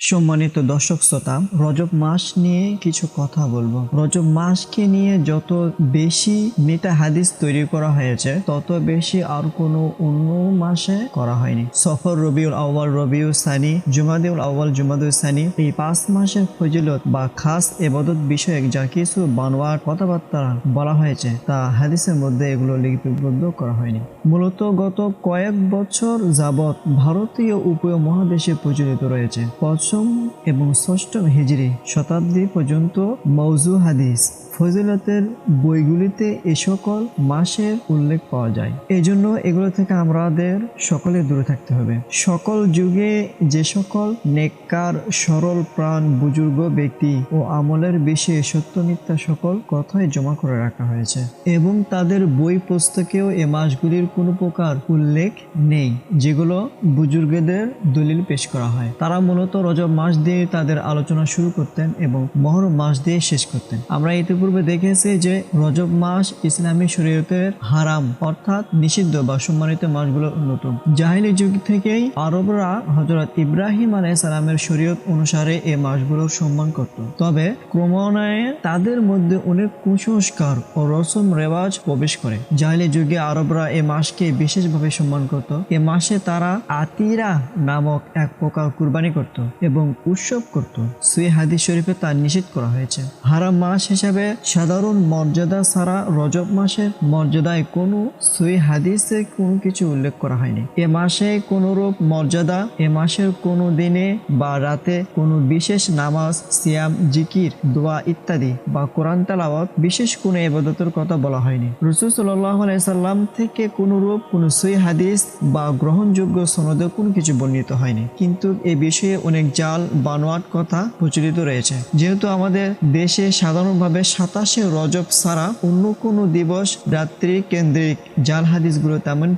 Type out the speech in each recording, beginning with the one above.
সম্মানিত দর্শক শ্রোতা, রজব মাস নিয়ে কিছু কথা বলব। রজব মাসকে নিয়ে যত বেশি মেটা হাদিস তৈরি করা হয়েছে, তত বেশি আর কোনো অন্য মাসে করা হয়নি। সফর রবিউল আউ্বাল রবিউল সানি জুমাদিউল আউ্বাল জুমাদুল সানি, এই পাঁচ মাসের ফজিলত বা খাস এবাদত বিষয়ক যা কিছু বানোয়ার কথাবার্তা বলা হয়েছে, তা হাদিসের মধ্যে এগুলো লিপিবদ্ধ করা হয়নি। মূলত গত কয়েক বছর যাবৎ ভারতীয় উপমহাদেশে প্রচলিত রয়েছে। পঞ্চম এবং ষষ্ঠম হিজড়ি শতাব্দী পর্যন্ত মৌজু হাদিস। ফজিলতের বইগুলিতে এ সকল মাসের উল্লেখ পাওয়া যায়। এই জন্য এগুলো থেকে আমাদের সকলে দূরে থাকতে হবে। সকল যুগে যে সকল নেককার, সরল, প্রাণ, বুজুর্গ ব্যক্তি ও আমলের বিষয়ে সত্য মিথ্যা সকল কথাই জমা করে রাখা হয়েছে এবং তাদের বই পুস্তকেও এ মাসগুলির কোনো প্রকার উল্লেখ নেই, যেগুলো বুজুর্গদের দলিল পেশ করা হয়। তারা মূলত রজব মাস দিয়ে তাদের আলোচনা শুরু করতেন এবং মহরম মাস দিয়ে শেষ করতেন। আমরা ইতিপূর্বে দেখেছি যে রজব মাস ইসলামী শরীয়তের হারাম, অর্থাৎ নিষিদ্ধ বা সম্মানিত মাসগুলোর অন্যতম জাহিলি যুগ থেকেই আরবরা হজরত ইব্রাহিম আলাইসালামের শরীয়ত অনুসারে এই মাসগুলোর সম্মান করত। তবে ক্রমান্বয়ে তাদের মধ্যে অনেক কুসংস্কার ও রসম রেওয়াজ প্রবেশ করে। জাহিলি যুগে আরবরা এই মাসকে বিশেষভাবে সম্মান করত। এ মাসে তারা আতিরা নামক এক প্রকার কুরবানি করত এবং উৎসব করত। সুই হাদিস শরীফে তা নিষেধ করা হয়েছে। হারাম মাস হিসাবে সাধারণ মর্যাদা ছাড়া রজব মাসের মর্যাদায় কোনো সুই হাদিসে কোনো কিছু উল্লেখ করা হয়নি। এ মাসে কোনো রূপ মর্যাদা, এ মাসের কোনো দিনে বা রাতে কোনো বিশেষ নামাজ, সিয়াম, জিকির, দোয়া ইত্যাদি বা কোরআন তালাওয়াত বিশেষ কোনো এবাদতের কথা বলা হয়নি। রসুল সাল্লাহ সাল্লাম থেকে কোনো রূপ কোনো সুই হাদিস বা গ্রহণযোগ্য সনদে কোনো কিছু বর্ণিত হয়নি। কিন্তু এ বিষয়ে অনেক জাল, বানোয়াট কথা প্রচলিত রয়েছে। যেহেতু আমাদের দেশে সাধারণভাবে সাতাশে রজব ছাড়া অন্য কোনো দিবস রাত্রি কেন্দ্রিক। জাল হাদিসগুলো তেমন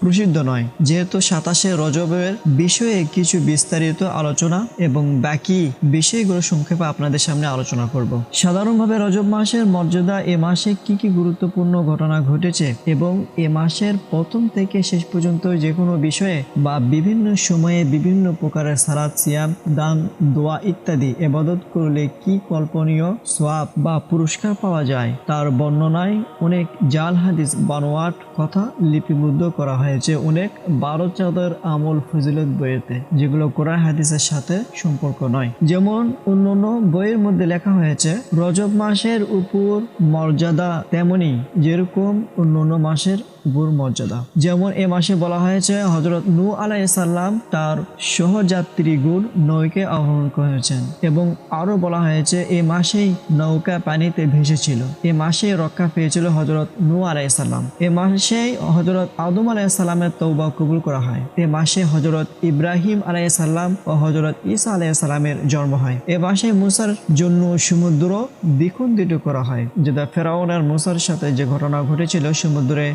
প্রসিদ্ধ নয়। যেহেতু সাতাশে রজবের বিষয়ে কিছু বিস্তারিত আলোচনা এবং বাকি বিষয়গুলো সংক্ষেপে আপনাদের সামনে আলোচনা করব। সাধারণভাবে রজব মাসের মর্যাদা এ মাসে কি কি গুরুত্বপূর্ণ ঘটনা ঘটেছে এবং এ মাসের প্রথম থেকে শেষ পর্যন্ত যে কোনো বিষয়ে বা বিভিন্ন সময়ে বিভিন্ন প্রকারের সালাদ, সিয়াম, দান, দোয়া ইত্যাদি এবাদত করলে কি কল্পনীয় সোয়াব বা পুরস্কার পাওয়া যায়। তার বর্ণনায় অনেক জাল হাদিস বানোয়াট কথা লিপিবদ্ধ করা হয়েছে অনেক বারো চাঁদের আমল ফজিলত বইয়েতে, যেগুলো কোরআন হাদিসের সাথে সম্পর্ক নয়। যেমন অন্যান্য বইয়ের মধ্যে লেখা হয়েছে, রজব মাসের উপর মর্যাদা তেমনি যেরকম অন্যান্য মাসের উপর মর্যাদা। যেমন এ মাসে বলা হয়েছে হজরত নু আলাইসাল্লাম তার সহযাত্রীগুণ নৌকে আহরণ করেছেন এবং আরও বলা হয়েছে, এ মাসেই নৌকা পানিতে ভেসেছিল। এ মাসে রক্ষা পেয়েছিল হজরত নু আলাইসাল্লাম এ মাসেই হজরত আদম আলাইসাল্লামের তৌবা কবুল করা হয়। এ মাসে হজরত ইব্রাহিম আলাইসাল্লাম ও হজরত ঈসা আলাইসাল্লামের জন্ম হয়। এ মাসে মুসার জন্য সমুদ্র দ্বিখণ্ডিত করা হয়, যেটা ফেরাউন আর মুসার সাথে যে ঘটনা ঘটেছিল, সমুদ্রে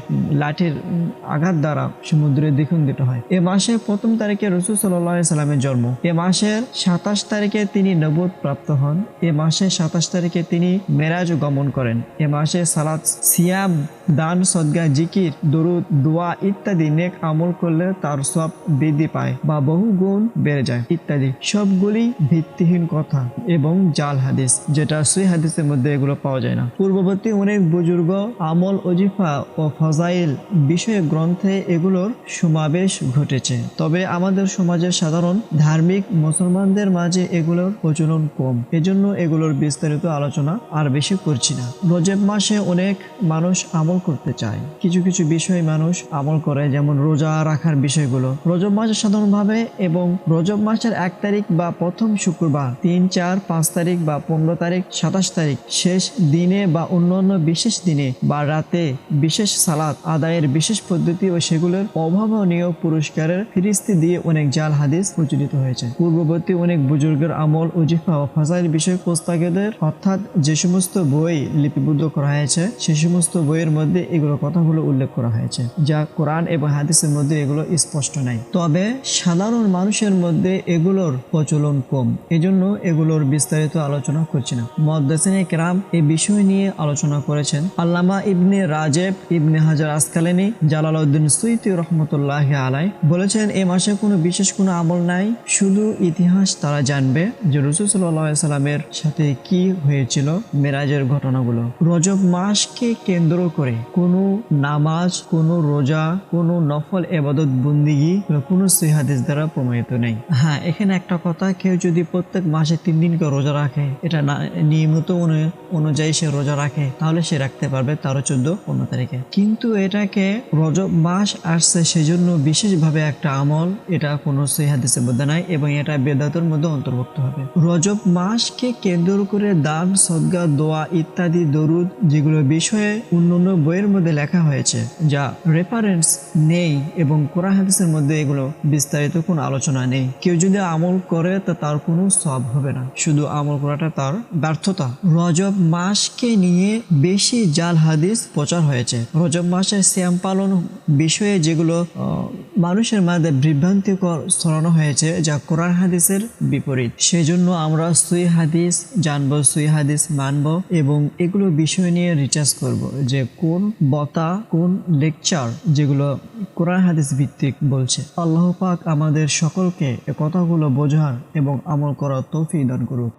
লাঠির আঘাত দ্বারা সমুদ্রে দ্বিখণ্ডিত হয়। এ মাসে প্রথম তারিখে রসুল সাল্লাহ সাল্লামের জন্ম। এ মাসের সাতাশ তারিখে তিনি নবদ প্রাপ্ত হন। এ মাসের সাতাশ তারিখে তিনি মেরাজ গমন করেন। এ মাসে সালাদ সিয়াম, দান, সদ্গা, জিকির, দরুদ, দোয়া ইত্যাদি নেক আমল করলে তার সব বৃদ্ধি পায় বা বহু গুণ বেড়ে যায় ইত্যাদি। সবগুলি ভিত্তিহীন কথা এবং জাল হাদিস, যেটা সুই হাদিসের মধ্যে এগুলো পাওয়া যায় না। পূর্ববর্তী অনেক বুজুর্গ আমল অজিফা ও ফজাইল বিষয়ে গ্রন্থে এগুলোর সমাবেশ ঘটেছে। তবে আমাদের সমাজের সাধারণ ধার্মিক মুসলমানদের মাঝে এগুলোর প্রচলন কম। এজন্য এগুলোর বিস্তারিত আলোচনা আর বেশি করছি না। রজব মাসে অনেক মানুষ আমল করতে চায়। কিছু কিছু বিষয়ে মানুষ আমল করে, যেমন রোজা রাখার বিষয়গুলো। রজব মাসে সাধারণভাবে এবং রজব মাসের এক তারিখ বা প্রথম শুক্রবার, তিন, চার, পাঁচ তারিখ বা পনেরো তারিখ, সাতাশ তারিখ, শেষ দিনে বা অন্যান্য বিশেষ দিনে বা রাতে বিশেষ সালাত আদায়ের বিশেষ পদ্ধতি ও সেগুলোর অভাবনীয় পুরস্কারের ফিরিস্তি দিয়ে অনেক জাল হাদিস প্রচলিত হয়েছে। পূর্ববর্তী অনেক বুজুর্গের আমল উজিফা ও ফাজাইল বিষয়ক পুস্তাকেদের, অর্থাৎ যে সমস্ত বই লিপিবদ্ধ করা হয়েছে, সে সমস্ত বইয়ের মধ্যে এগুলো কথাগুলো উল্লেখ করা হয়েছে, যা কোরআন এবং হাদিসের মধ্যে এগুলো স্পষ্ট নাই। তবে সাধারণ মানুষের মধ্যে এগুলোর প্রচলন কম, এজন্য এগুলোর বিস্তারিত আলোচনা করছি না। মদ্দাসিনে কেরাম এই বিষয় নিয়ে আলোচনা করেছেন আল্লামা ইবনে রাজেব ইবনে হাজার আসকালেনি জালালউদ্দিন সুইতি রহমতুল্লাহ আলাই বলেছেন, এ মাসে কোনো বিশেষ কোনো আমল নাই, শুধু ইতিহাস তারা জানবে যে রসুল সাল্লাহ সাল্লামের সাথে কি হয়েছিল, মেরাজের ঘটনাগুলো। রজব মাসকে কেন্দ্র করে কোনো নামাজ, কোনো রোজা, কোনো নফল এবাদত বন্দিগি কোনো সিহাদিস দ্বারা প্রমাণিত নেই। হ্যাঁ এখানে একটা কথা, কেউ যদি প্রত্যেক মাসে তিন দিনকে রোজা রাখে, এটা না, নিয়মিত অনু- অনুযায়ী সে রোজা রাখে, তাহলে সে রাখতে পারবে তেরো চোদ্দ পনেরো তারিখে। কিন্তু এটাকে রজব মাস আসছে সেজন্য বিশেষভাবে একটা আমল, এটা কোনো সিহাদিসের মধ্যে নাই এবং এটা বেদাতের মধ্যে অন্তর্ভুক্ত হবে। রজব মাসকে কেন্দ্র করে দান, সদ্গা, দোয়া ইত্যাদি, দরুদ যেগুলো বিষয়ে অন্যান্য বইয়ের মধ্যে লেখা হয়েছে, যা রেফারেন্স নেই এবং কোরআন হাদিসের মধ্যে এগুলো বিস্তারিত কোনো আলোচনা নেই। কেউ যদি আমল করে, তা তার কোনো সব হবে না। শুধু আমল করাটা তার ব্যর্থতা। রজব মাসকে নিয়ে বেশি জাল হাদিস প্রচার হয়েছে। রজব মাসে শ্যাম পালন বিষয়ে যেগুলো মানুষের মাঝে বিভ্রান্তিকর ছড়ানো হয়েছে, যা কোরআন হাদিসের বিপরীত। সেজন্য আমরা সুই হাদিস জানব সুই হাদিস মানবো এবং এগুলো বিষয় নিয়ে রিচার্জ করব যে কোন বতা, কোন লেকচার যেগুলো কোরআন হাদিস ভিত্তিক বলছে। আল্লাহ পাক আমাদের সকলকে কথাগুলো বোঝার এবং আমল করার তৌফিক দান করুক।